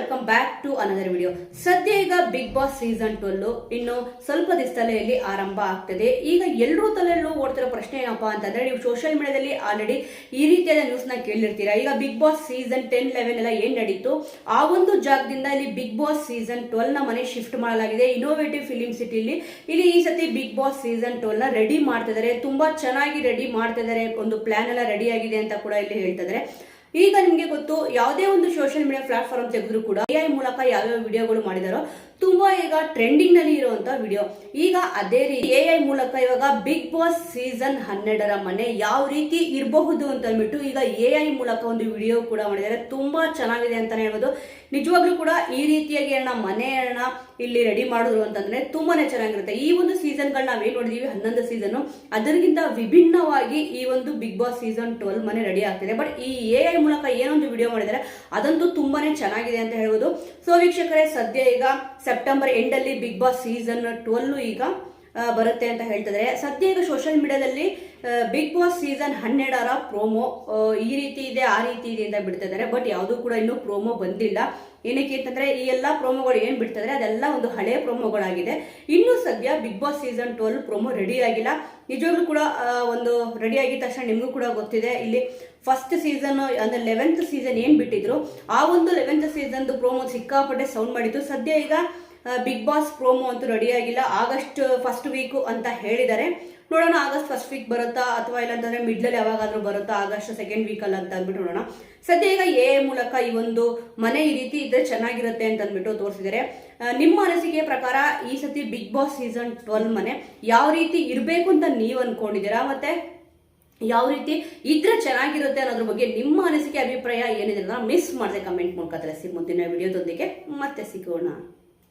Welcome back to another video ಸದ್ಯ ಈಗ Bigg Boss season twelve ಇನ್ನು ಸ್ವಲ್ಪ ದಿವಸದಲ್ಲೇ ಆರಂಭ ಆಗ್ತದೆ. ಈಗ ಎಲ್ಲರೂ ತಲೆಯಲ್ಲೂ ಓಡ್ತಿರೋ ಪ್ರಶ್ನೆ ಏನಪ್ಪಾ ಅಂತಂದ್ರೆ ನೀವು ಸೋಷಿಯಲ್ ಮೀಡಿಯಾದಲ್ಲಿ ಆಲ್ರೆಡಿ ಈ ರೀತಿಯಾದ ನ್ಯೂಸ್ನ ಕೇಳಿರ್ತೀರಾ? ಈಗ Bigg Boss season ten eleven ಎಲ್ಲ ಏನ್ ನಡೀತು? ಆ ಒಂದು ಜಾಗದಿಂದ ಇಲ್ಲಿ ಬಿಗ್ ಬಾಸ್ ಸೀಸನ್ ಟ್ವೆಲ್ನ ಮನೆ ಶಿಫ್ಟ್ ಮಾಡಲಾಗಿದೆ. ಇನೋವೇಟಿವ್ ಫಿಲಿಂ ಸಿಟಿಲಿ ಇಲ್ಲಿ ಈ ಸತಿ ಬಿಗ್ ಬಾಸ್ ಸೀಸನ್ ಟ್ವೆಲ್ನ ರೆಡಿ ಮಾಡ್ತಿದ್ದಾರೆ. ತುಂಬಾ ಚೆನ್ನಾಗಿ ರೆಡಿ ಮಾಡ್ತಿದ್ದಾರೆ. ಒಂದು ಪ್ಲಾನ್ ಎಲ್ಲ ರೆಡಿ ಆಗಿದೆ ಅಂತ ಕೂಡ ಇಲ್ಲಿ ಹೇಳ್ತಿದ್ದಾರೆ. ಈಗ ನಿಮಗೆ ಗೊತ್ತು, ಯಾವುದೇ ಒಂದು ಸೋಷಿಯಲ್ ಮೀಡಿಯಾ ಪ್ಲಾಟ್ಫಾರ್ಮ್ ತೆಗೆದ್ರು ಕೂಡ ಎಐ ಮೂಲಕ ಯಾವ್ಯಾವ ವಿಡಿಯೋಗಳು ಮಾಡಿದಾರೋ ತುಂಬಾ ಈಗ ಟ್ರೆಂಡಿಂಗ್ನಲ್ಲಿ ಇರುವಂತ ವಿಡಿಯೋ ಈಗ ಅದೇ ರೀತಿ ಎ ಐ ಮೂಲಕ ಇವಾಗ ಬಿಗ್ ಬಾಸ್ ಸೀಸನ್ ಹನ್ನೆರಡರ ಮನೆ ಯಾವ ರೀತಿ ಇರಬಹುದು ಅಂತ ಅಂದ್ಬಿಟ್ಟು ಈಗ ಐ ಮೂಲಕ ಒಂದು ವಿಡಿಯೋ ಕೂಡ ಮಾಡಿದ್ದಾರೆ. ತುಂಬಾ ಚೆನ್ನಾಗಿದೆ ಅಂತಾನೆ ಹೇಳ್ಬೋದು. ನಿಜವಾಗ್ಲೂ ಕೂಡ ಈ ರೀತಿಯಾಗಿ ಅಣ್ಣ ಮನೆಯನ್ನ ಇಲ್ಲಿ ರೆಡಿ ಮಾಡಿದ್ರು ಅಂತಂದ್ರೆ ತುಂಬಾನೇ ಚೆನ್ನಾಗಿರುತ್ತೆ. ಈ ಒಂದು ಸೀಸನ್ ಸೀಸನ್ಗಳು ನಾವೇನ್ ನೋಡಿದೀವಿ? ಹನ್ನೊಂದು ಸೀಸನ್ ಅದರಿಗಿಂತ ವಿಭಿನ್ನವಾಗಿ ಈ ಒಂದು ಬಿಗ್ ಬಾಸ್ ಸೀಸನ್ ಟ್ವೆಲ್ ಮನೆ ರೆಡಿ ಆಗ್ತಿದೆ. ಬಟ್ ಈ ಎ ಐ ಮೂಲಕ ಏನೊಂದು ವಿಡಿಯೋ ಮಾಡಿದ್ದಾರೆ, ಅದಂತೂ ತುಂಬಾನೇ ಚೆನ್ನಾಗಿದೆ ಅಂತ ಹೇಳ್ಬೋದು. ಸೊ ವೀಕ್ಷಕರೇ, ಸದ್ಯ ಈಗ ಸೆಪ್ಟೆಂಬರ್ ಎಂಡಲ್ಲಿ ಬಿಗ್ ಬಾಸ್ ಸೀಸನ್ ಟ್ವೆಲ್ ಈಗ ಬರುತ್ತೆ ಅಂತ ಹೇಳ್ತಿದ್ರೆ. ಸದ್ಯ ಈಗ ಸೋಷಿಯಲ್ ಮೀಡಿಯಾದಲ್ಲಿ ಬಿಗ್ ಬಾಸ್ ಸೀಸನ್ ಹನ್ನೆರಡರ ಪ್ರೋಮೋ ಈ ರೀತಿ ಇದೆ, ಆ ರೀತಿ ಇದೆ ಅಂತ ಬಿಡ್ತಿದ್ದಾರೆ ಬಟ್ ಯಾವುದೂ ಕೂಡ ಇನ್ನೂ ಪ್ರೋಮೋ ಬಂದಿಲ್ಲ. ಏನಕ್ಕೆ ಅಂತಂದ್ರೆ, ಈ ಎಲ್ಲ ಪ್ರೋಮೋಗಳು ಏನ್ ಬಿಡ್ತಿದ್ರೆ, ಅದೆಲ್ಲ ಒಂದು ಹಳೆ ಪ್ರೋಮೋಗಳಾಗಿದೆ ಇನ್ನು ಸದ್ಯ Bigg Boss season twelve promo ready ಆಗಿಲ್ಲ. ನಿಜವಾಗ್ಲೂ ಕೂಡ ಒಂದು ರೆಡಿ ಆಗಿದ ತಕ್ಷಣ ನಿಮಗೂ ಕೂಡ ಗೊತ್ತಿದೆ. ಇಲ್ಲಿ ಫಸ್ಟ್ ಸೀಸನ್ ಅಂದ್ರೆ ಲೆವೆಂತ್ ಸೀಸನ್ ಏನ್ ಬಿಟ್ಟಿದ್ರು, ಆ ಒಂದು ಲೆವೆಂತ್ ಸೀಸನ್ ಪ್ರೋಮೋ ಸಿಕ್ಕಾಪಟ್ಟೆ ಸೌಂಡ್ ಮಾಡಿತ್ತು. ಸದ್ಯ ಈಗ ಬಿಗ್ ಬಾಸ್ ಪ್ರೋಮೋ ಅಂತೂ ರೆಡಿ ಆಗಿಲ್ಲ. ಆಗಸ್ಟ್ ಫಸ್ಟ್ ವೀಕು ಅಂತ ಹೇಳಿದ್ದಾರೆ. ನೋಡೋಣ ಆಗಸ್ಟ್ ಫಸ್ಟ್ ವೀಕ್ ಬರುತ್ತಾ ಅಥವಾ ಇಲ್ಲಾಂತಂದ್ರೆ ಮಿಡ್ಲಲ್ಲಿ ಯಾವಾಗಾದ್ರೂ ಬರುತ್ತಾ ಆಗಸ್ಟ್ ಸೆಕೆಂಡ್ ವೀಕ್ ಅಲ್ಲ ಅಂತ ಅಂದ್ಬಿಟ್ಟು ನೋಡೋಣ. ಸದ್ಯ ಈಗ ಎ ಮೂಲಕ ಈ ಒಂದು ಮನೆ ಈ ರೀತಿ ಇದ್ರೆ ಚೆನ್ನಾಗಿರುತ್ತೆ ಅಂತ ಅಂದ್ಬಿಟ್ಟು ತೋರಿಸಿದ್ದಾರೆ. ನಿಮ್ಮ ಅನಿಸಿಕೆ ಪ್ರಕಾರ ಈ ಸತಿ ಬಿಗ್ ಬಾಸ್ ಸೀಸನ್ ಟ್ವೆಲ್ ಮನೆ ಯಾವ ರೀತಿ ಇರಬೇಕು ಅಂತ ನೀವು ಅನ್ಕೊಂಡಿದ್ದೀರಾ? ಮತ್ತೆ ಯಾವ ರೀತಿ ಇದ್ರೆ ಚೆನ್ನಾಗಿರುತ್ತೆ ಅನ್ನೋದ್ರ ಬಗ್ಗೆ ನಿಮ್ಮ ಅನಿಸಿಕೆ, ಅಭಿಪ್ರಾಯ ಏನಿದೆ ಮಿಸ್ ಮಾಡದೆ ಕಮೆಂಟ್ ಮೂಲಕ ತಿಳಿಸಿ. ಮುಂದಿನ ವಿಡಿಯೋದೊಂದಿಗೆ ಮತ್ತೆ ಸಿಗೋಣ.